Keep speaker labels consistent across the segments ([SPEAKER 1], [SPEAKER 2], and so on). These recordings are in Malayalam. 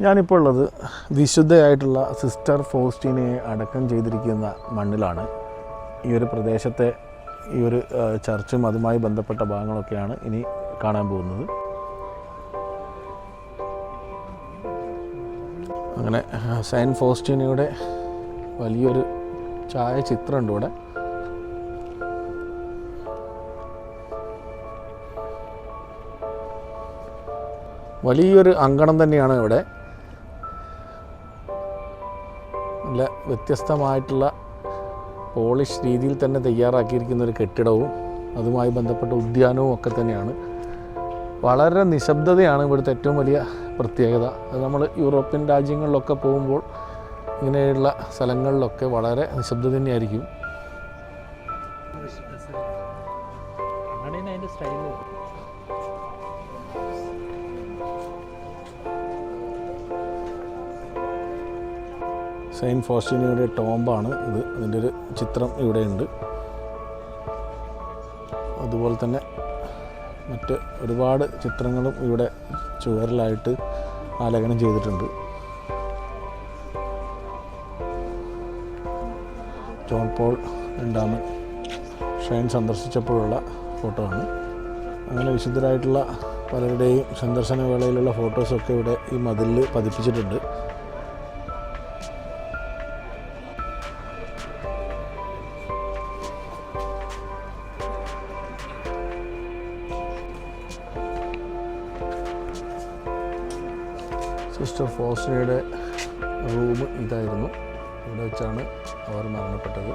[SPEAKER 1] ഞാനിപ്പോൾ ഉള്ളത് വിശുദ്ധയായിട്ടുള്ള സിസ്റ്റർ ഫോസ്റ്റിനെ അടക്കം ചെയ്തിരിക്കുന്ന മണ്ണിലാണ്. ഈ ഒരു പ്രദേശത്തെ ഈ ഒരു ചർച്ചും അതുമായി ബന്ധപ്പെട്ട ഭാഗങ്ങളൊക്കെയാണ് ഇനി കാണാൻ പോകുന്നത്. അങ്ങനെ ആ, ഫോസ്റ്റിനയുടെ വലിയൊരു ചായ ചിത്രമുണ്ട് ഇവിടെ. വലിയൊരു അങ്കണം തന്നെയാണ് ഇവിടെ. നല്ല വ്യത്യസ്തമായിട്ടുള്ള പോളിഷ് രീതിയിൽ തന്നെ തയ്യാറാക്കിയിരിക്കുന്ന ഒരു കെട്ടിടവും അതുമായി ബന്ധപ്പെട്ട ഉദ്യാനവും ഒക്കെ തന്നെയാണ്. വളരെ നിശബ്ദതയാണ് ഇവിടുത്തെ ഏറ്റവും വലിയ പ്രത്യേകത. അത് നമ്മൾ യൂറോപ്യൻ രാജ്യങ്ങളിലൊക്കെ പോകുമ്പോൾ ഇങ്ങനെയുള്ള സ്ഥലങ്ങളിലൊക്കെ വളരെ നിശബ്ദത തന്നെയായിരിക്കും.
[SPEAKER 2] സ്റ്റൈൽ
[SPEAKER 1] സെയിന്റ് ഫോസ്റ്റിനിയുടെ ടോംബാണ് ഇത്. അതിന്റെ ഒരു ചിത്രം ഇവിടെയുണ്ട്. അതുപോലെ തന്നെ മറ്റ് ഒരുപാട് ചിത്രങ്ങളും ഇവിടെ ചുവരിലായിട്ട് ആലേഖനം ചെയ്തിട്ടുണ്ട്. ജോൺ പോൾ രണ്ടാമൻ ഷൈൻ സന്ദർശിച്ചപ്പോഴുള്ള ഫോട്ടോ ആണ് അങ്ങനെ വിശുദ്ധരായിട്ടുള്ള പലരുടെയും സന്ദർശന വേളയിലുള്ള ഫോട്ടോസൊക്കെ ഇവിടെ ഈ മതിലിൽ പതിപ്പിച്ചിട്ടുണ്ട്. ഫോസ്റ്റിനയുടെ റൂം ഇതായിരുന്നു. ഇവിടെ വെച്ചാണ് അവർ മരണപ്പെട്ടത്.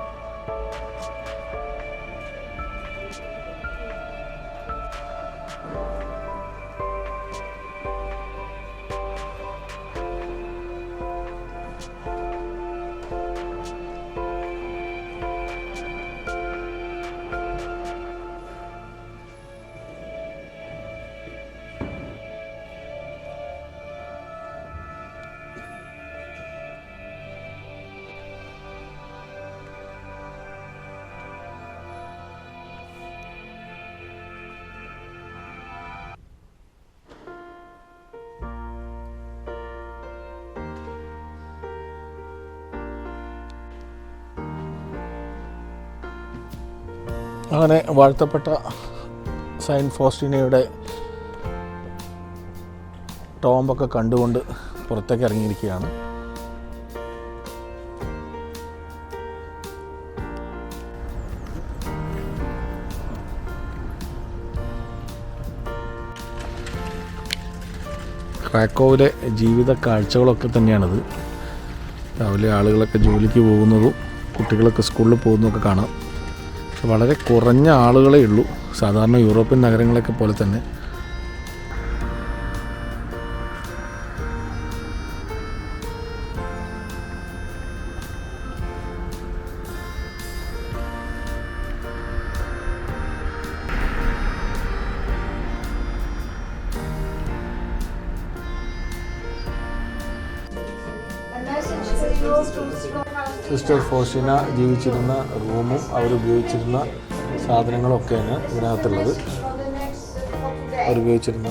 [SPEAKER 1] അങ്ങനെ വാഴ്ത്തപ്പെട്ട സൈൻ ഫോസ്റ്റിനയുടെ ടോംബൊക്കെ കണ്ടുകൊണ്ട് പുറത്തേക്ക് ഇറങ്ങിയിരിക്കുകയാണ്. ക്രാക്കോവിലെ ജീവിത കാഴ്ചകളൊക്കെ തന്നെയാണിത്. രാവിലെ ആളുകളൊക്കെ ജോലിക്ക് പോകുന്നതും കുട്ടികളൊക്കെ സ്കൂളിൽ പോകുന്നതൊക്കെ കാണാം. പക്ഷെ വളരെ കുറഞ്ഞ ആളുകളേ ഉള്ളൂ. സാധാരണ യൂറോപ്യൻ നഗരങ്ങളൊക്കെ പോലെ തന്നെ. സിസ്റ്റർ ഫോഷിന ജീവിച്ചിരുന്ന റൂമും അവരുപയോഗിച്ചിരുന്ന സാധനങ്ങളൊക്കെയാണ് ഇതിനകത്തുള്ളത്. അവരുപയോഗിച്ചിരുന്ന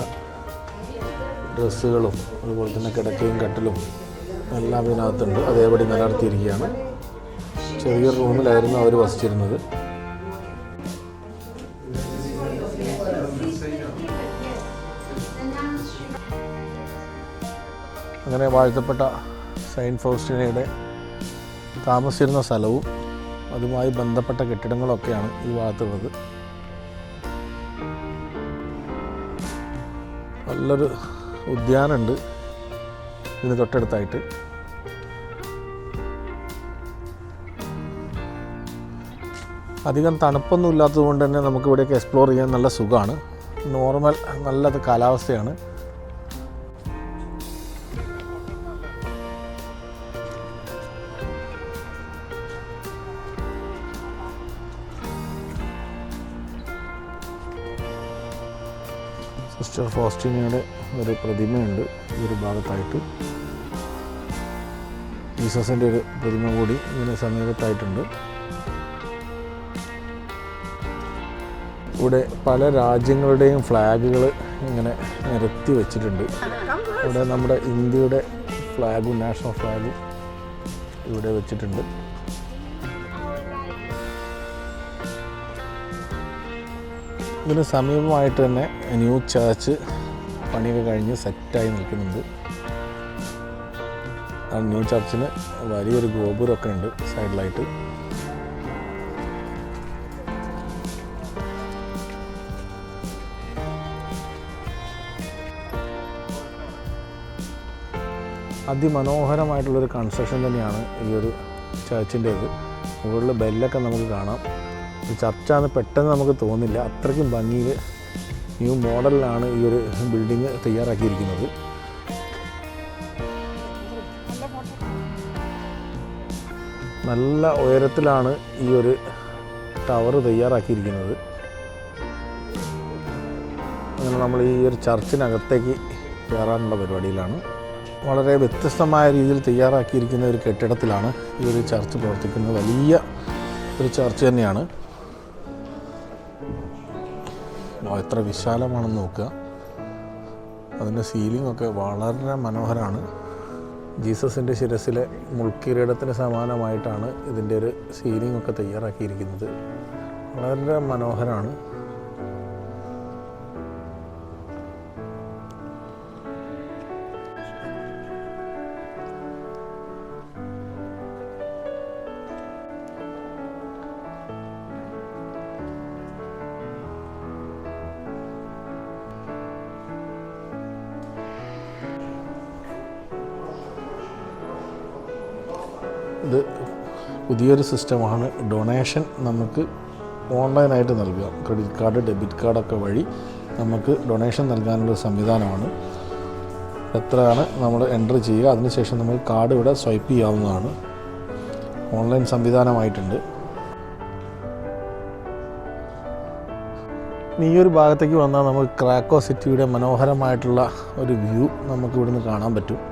[SPEAKER 1] ഡ്രസ്സുകളും അതുപോലെ തന്നെ കിടക്കയും കട്ടിലും എല്ലാം ഇതിനകത്തുണ്ട്. അതേപടി നിലനിർത്തിയിരിക്കുകയാണ്. ചെറിയ റൂമിലായിരുന്നു അവർ വസിച്ചിരുന്നത്. അങ്ങനെ വാഴ്ത്തപ്പെട്ട സെയിന്റ് ഫൗസ്റ്റിനയുടെ താമസിച്ചിരുന്ന സ്ഥലവും അതുമായി ബന്ധപ്പെട്ട കെട്ടിടങ്ങളൊക്കെയാണ് ഈ ഭാഗത്തുള്ളത്. നല്ലൊരു ഉദ്യാനമുണ്ട് ഇതിന് തൊട്ടടുത്തായിട്ട്. അധികം തണുപ്പൊന്നും ഇല്ലാത്തത് കൊണ്ട് തന്നെ നമുക്കിവിടെയൊക്കെ എക്സ്പ്ലോർ ചെയ്യാൻ നല്ല സുഖമാണ്. നോർമൽ നല്ലത് കാലാവസ്ഥയാണ്. സിസ്റ്റർ ഫോസ്റ്റിനയുടെ ഒരു പ്രതിമയുണ്ട് ഈ ഒരു ഭാഗത്തായിട്ട്. ജീസസിന്റെ ഒരു പ്രതിമ കൂടി ഇതിന് സമീപത്തായിട്ടുണ്ട്. ഇവിടെ പല രാജ്യങ്ങളുടെയും ഫ്ലാഗുകൾ ഇങ്ങനെ നിരത്തി വെച്ചിട്ടുണ്ട്. ഇവിടെ നമ്മുടെ ഇന്ത്യയുടെ ഫ്ലാഗും നാഷണൽ ഫ്ലാഗും ഇവിടെ വെച്ചിട്ടുണ്ട്. ഇതിന് സമീപമായിട്ട് തന്നെ ന്യൂ ചർച്ച് പണിയൊക്കെ കഴിഞ്ഞ് സെറ്റായി നിൽക്കുന്നുണ്ട്. ആ ന്യൂ ചർച്ചിന് വലിയൊരു ഗോപുരമൊക്കെ ഉണ്ട് സൈഡിലായിട്ട്. അതിമനോഹരമായിട്ടുള്ളൊരു കൺസ്ട്രക്ഷൻ തന്നെയാണ് ഈ ഒരു ചർച്ചിന്റേത്. മുകളിൽ ബെല്ലൊക്കെ നമുക്ക് കാണാം. ഒരു ചർച്ചാന്ന് പെട്ടെന്ന് നമുക്ക് തോന്നില്ല. അത്രയ്ക്കും ഭംഗിയിൽ ന്യൂ മോഡലിലാണ് ഈ ഒരു ബിൽഡിങ് തയ്യാറാക്കിയിരിക്കുന്നത്. നല്ല ഉയരത്തിലാണ് ഈ ഒരു ടവർ തയ്യാറാക്കിയിരിക്കുന്നത്. അങ്ങനെ നമ്മൾ ഈ ഒരു ചർച്ചിനകത്തേക്ക് കയറാനുള്ള പരിപാടിയിലാണ്. വളരെ വ്യത്യസ്തമായ രീതിയിൽ തയ്യാറാക്കിയിരിക്കുന്ന ഒരു കെട്ടിടത്തിലാണ് ഈ ഒരു ചർച്ച് പ്രവർത്തിക്കുന്നത്. വലിയ ഒരു ചർച്ച് തന്നെയാണ്. എത്ര വിശാലമാണെന്ന് നോക്കുക. അതിന്റെ സീലിംഗ് ഒക്കെ വളരെ മനോഹരമാണ്. ജീസസിന്റെ ശിരസിലെ മുൾക്കിരീടത്തിന് സമാനമായിട്ടാണ് ഇതിന്റെ ഒരു സീലിംഗ് ഒക്കെ തയ്യാറാക്കിയിരിക്കുന്നത്. വളരെ മനോഹരമാണ്. ഇത് പുതിയൊരു സിസ്റ്റമാണ്. ഡൊണേഷൻ നമുക്ക് ഓൺലൈനായിട്ട് നൽകുക. ക്രെഡിറ്റ് കാർഡ് ഡെബിറ്റ് കാർഡൊക്കെ വഴി നമുക്ക് ഡൊണേഷൻ നൽകാനുള്ള സംവിധാനമാണ്. എത്രയാണ് നമ്മൾ എന്റർ ചെയ്യുക അതിനുശേഷം നമ്മൾ കാർഡ് ഇവിടെ സ്വൈപ്പ് ചെയ്യാവുന്നതാണ്. ഓൺലൈൻ സംവിധാനമായിട്ടുണ്ട്. ഈ ഒരു ഭാഗത്തേക്ക് വന്നാൽ നമുക്ക് ക്രാക്കോ സിറ്റിയുടെ മനോഹരമായിട്ടുള്ള ഒരു വ്യൂ നമുക്ക് ഇവിടുന്ന് കാണാൻ പറ്റും.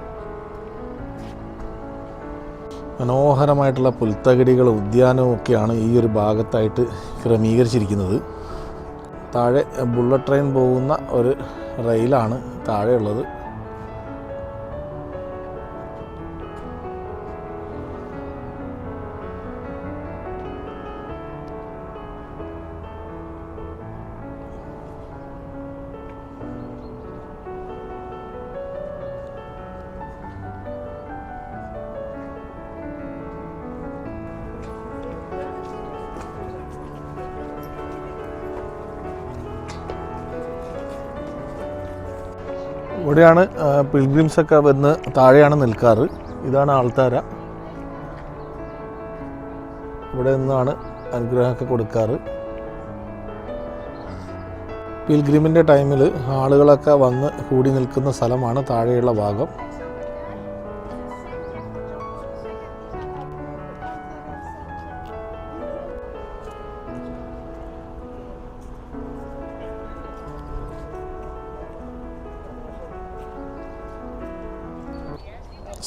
[SPEAKER 1] മനോഹരമായിട്ടുള്ള പുൽത്തകിടികൾ ഉദ്യാനവും ഒക്കെയാണ് ഈ ഒരു ഭാഗത്തായിട്ട് ക്രമീകരിച്ചിരിക്കുന്നത്. താഴെ ബുള്ളറ്റ് ട്രെയിൻ പോകുന്ന ഒരു റെയിലാണ് താഴെയുള്ളത്. ഇവിടെയാണ് പിൽഗ്രിംസ് ഒക്കെ വന്ന് താഴെയാണ് നിൽക്കാറ്. ഇതാണ് ആൾത്താര. ഇവിടെ നിന്നാണ് അനുഗ്രഹമൊക്കെ കൊടുക്കാറ്. പിൽഗ്രിമിന്റെ ടൈമിൽ ആളുകളൊക്കെ വന്ന് കൂടി നിൽക്കുന്ന സ്ഥലമാണ് താഴെയുള്ള ഭാഗം.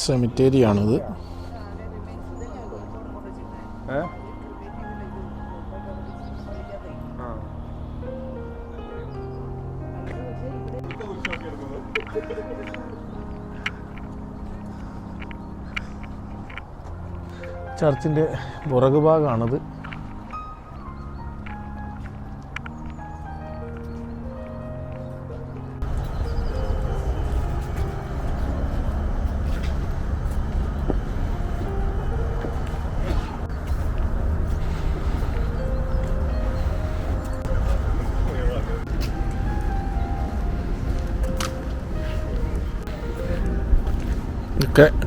[SPEAKER 1] സെമിറ്റേരിയാണിത് ചർച്ചിന്റെ പുറകു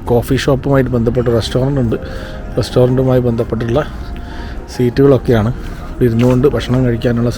[SPEAKER 1] കോഫി ഷോപ്പുമായിട്ട് ബന്ധപ്പെട്ട റെസ്റ്റോറന്റ് ഉണ്ട് റെസ്റ്റോറന്റുമായി ബന്ധപ്പെട്ടുള്ള സീറ്റുകളൊക്കെയാണ്. ഇരുന്നുകൊണ്ട് ഭക്ഷണം കഴിക്കാനുള്ള